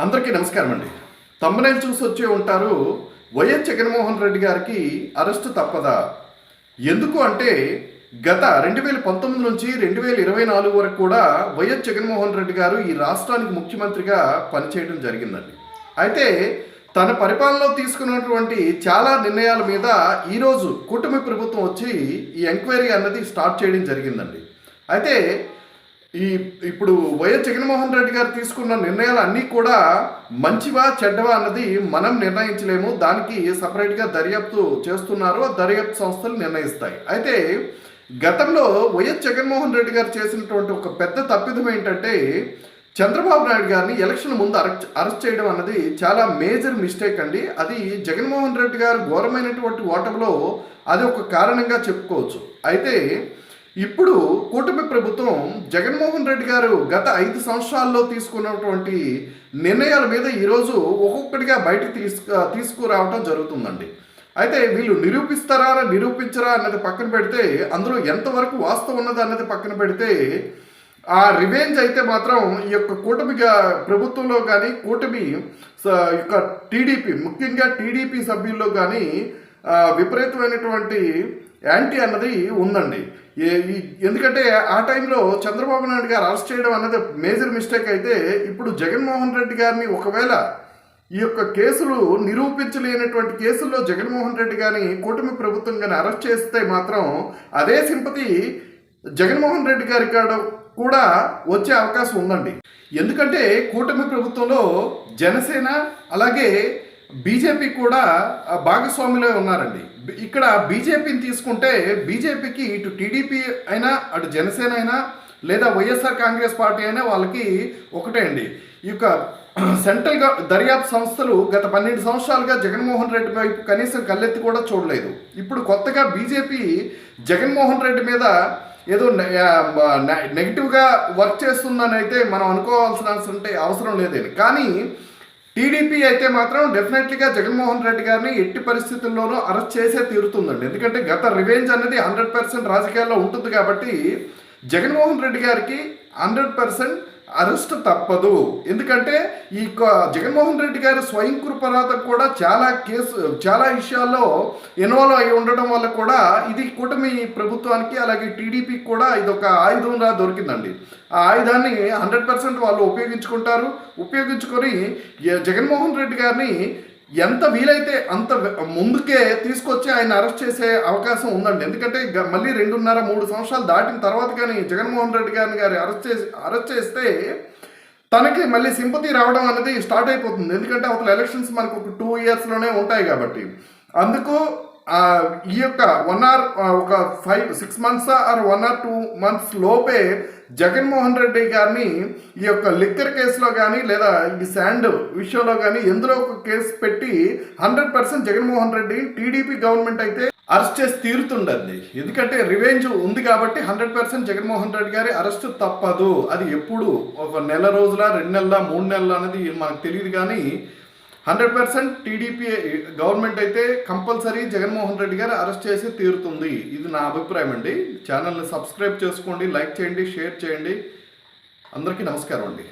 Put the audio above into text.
అందరికీ నమస్కారం అండి. తమ్మనేలు చూసి వచ్చే ఉంటారు వైఎస్ జగన్మోహన్ రెడ్డి గారికి అరెస్టు తప్పదా? ఎందుకు అంటే గత రెండు వేల పంతొమ్మిది నుంచి రెండు వేల ఇరవై నాలుగు వరకు కూడా వైఎస్ జగన్మోహన్ రెడ్డి గారు ఈ రాష్ట్రానికి ముఖ్యమంత్రిగా పనిచేయడం జరిగిందండి. అయితే తన పరిపాలనలో తీసుకున్నటువంటి చాలా నిర్ణయాల మీద ఈరోజు కూటమి ప్రభుత్వం వచ్చి ఈ ఎంక్వైరీ అన్నది స్టార్ట్ చేయడం జరిగిందండి. అయితే ఈ ఇప్పుడు వైఎస్ జగన్మోహన్ రెడ్డి గారు తీసుకున్న నిర్ణయాలు అన్నీ కూడా మంచివా చెడ్డవా అన్నది మనం నిర్ణయించలేము. దానికి సపరేట్గా దర్యాప్తు చేస్తున్నారు. దర్యాప్తు సంస్థలు నిర్ణయిస్తాయి. అయితే గతంలో వైఎస్ జగన్మోహన్ రెడ్డి గారు చేసినటువంటి ఒక పెద్ద తప్పిదం ఏంటంటే చంద్రబాబు నాయుడు గారిని ఎలక్షన్ ముందు అరెస్ట్ అరెస్ట్ చేయడం అన్నది చాలా మేజర్ మిస్టేక్ అండి. అది జగన్మోహన్ రెడ్డి గారు ఘోరమైనటువంటి ఓటమిలో అది ఒక కారణంగా చెప్పుకోవచ్చు. అయితే ఇప్పుడు కూటమి ప్రభుత్వం జగన్మోహన్ రెడ్డి గారు గత ఐదు సంవత్సరాల్లో తీసుకున్నటువంటి నిర్ణయాల మీద ఈరోజు ఒక్కొక్కటిగా బయటకు తీసుకు తీసుకురావటం జరుగుతుందండి. అయితే వీళ్ళు నిరూపిస్తారా నిరూపించరా అన్నది పక్కన పెడితే అందులో ఎంతవరకు వాస్తవం ఉన్నది అన్నది పక్కన పెడితే ఆ రివెంజ్ అయితే మాత్రం ఈ యొక్క కూటమిగా ప్రభుత్వంలో కానీ కూటమి యొక్క టీడీపీ ముఖ్యంగా టీడీపీ సభ్యుల్లో కానీ విపరీతమైనటువంటి యాంటీ అన్నది ఉందండి. ఏ- ఎందుకంటే ఆ టైంలో చంద్రబాబు నాయుడు గారు అరెస్ట్ చేయడం అన్నది మేజర్ మిస్టేక్ అయితే ఇప్పుడు జగన్మోహన్ రెడ్డి గారిని ఒకవేళ ఈ యొక్క కేసులు నిరూపించలేనటువంటి కేసుల్లో జగన్మోహన్ రెడ్డి గారిని కూటమి ప్రభుత్వం కానీ అరెస్ట్ చేస్తే మాత్రం అదే సింపతి జగన్మోహన్ రెడ్డి గారి కాడ కూడా వచ్చే అవకాశం ఉందండి. ఎందుకంటే కూటమి ప్రభుత్వంలో జనసేన అలాగే బీజేపీ కూడా ఆ, భాగస్వాములే ఉన్నారండి. ఇక్కడ బీజేపీని తీసుకుంటే బీజేపీకి ఇటు టీడీపీ అయినా అటు జనసేన అయినా లేదా వైఎస్ఆర్ కాంగ్రెస్ పార్టీ అయినా వాళ్ళకి ఒకటే అండి. ఈ యొక్క సెంట్రల్ దర్యాప్తు సంస్థలు గత పన్నెండు సంవత్సరాలుగా జగన్మోహన్ రెడ్డి వైపు కనీసం కళ్ళెత్తి కూడా చూడలేదు. ఇప్పుడు కొత్తగా బీజేపీ జగన్మోహన్ రెడ్డి మీద ఏదో నెగిటివ్గా వర్క్ చేస్తుందని అయితే మనం అనుకోవాల్సిన అవసరం అవసరం లేదని కానీ టీడీపీ అయితే మాత్రం డెఫినెట్లీగా జగన్మోహన్ రెడ్డి గారిని ఎట్టి పరిస్థితుల్లోనూ అరెస్ట్ చేసే తీరుతుందండి. ఎందుకంటే గత రివెంజ్ అనేది హండ్రెడ్ పర్సెంట్ రాజకీయాల్లో ఉంటుంది కాబట్టి జగన్మోహన్ రెడ్డి గారికి హండ్రెడ్ పర్సెంట్ అరెస్ట్ తప్పదు. ఎందుకంటే ఈ క- జగన్మోహన్ రెడ్డి గారి స్వయం కృపరాత కూడా చాలా కేసు చాలా విషయాల్లో ఇన్వాల్వ్ అయి ఉండడం వల్ల కూడా ఇది కూటమి ప్రభుత్వానికి అలాగే టీడీపీకి కూడా ఇది ఒక ఆయుధంగా దొరికిందండి. ఆ ఆయుధాన్ని హండ్రెడ్ పర్సెంట్ వాళ్ళు ఉపయోగించుకుంటారు. ఉపయోగించుకొని జగన్మోహన్ రెడ్డి గారిని ఎంత వీలైతే అంత ముందుకే తీసుకొచ్చి ఆయన అరెస్ట్ చేసే అవకాశం ఉందండి. ఎందుకంటే మళ్ళీ రెండున్నర మూడు సంవత్సరాలు దాటిన తర్వాత కానీ జగన్మోహన్ రెడ్డి గారిని గారి అరెస్ట్ చేసి అరెస్ట్ చేస్తే తనకి మళ్ళీ సింపతి రావడం అనేది స్టార్ట్ అయిపోతుంది. ఎందుకంటే అవతల ఎలక్షన్స్ మనకు ఒక టూ ఇయర్స్లోనే ఉంటాయి కాబట్టి. అందుకు ఈ యొక్క వన్ ఆర్ ఒక five six months or one or two months లోపే జగన్మోహన్ రెడ్డి గారిని ఈ యొక్క లిక్కర్ కేసులో కానీ లేదా ఈ శాండ్ విషయంలో కానీ ఎందులో ఒక కేసు పెట్టి hundred percent Jaganmohan Reddy TDP government అయితే అరెస్ట్ చేసి తీరుతుండండి ఎందుకంటే రివెంజ్ ఉంది కాబట్టి హండ్రెడ్ పర్సెంట్ జగన్మోహన్ రెడ్డి గారి అరెస్ట్ తప్పదు. అది ఎప్పుడు? ఒక నెల రోజుల రెండు నెలల మూడు నెలల అనేది మనకు తెలియదు కానీ హండ్రెడ్ పర్సెంట్ టీడీపీ గవర్నమెంట్ అయితే కంపల్సరీ జగన్మోహన్ రెడ్డి గారు అరెస్ట్ చేసి తీరుతుంది. ఇది నా అభిప్రాయం అండి. ఛానల్ని సబ్స్క్రైబ్ చేసుకోండి లైక్ చేయండి షేర్ చేయండి. అందరికీ నమస్కారం అండి.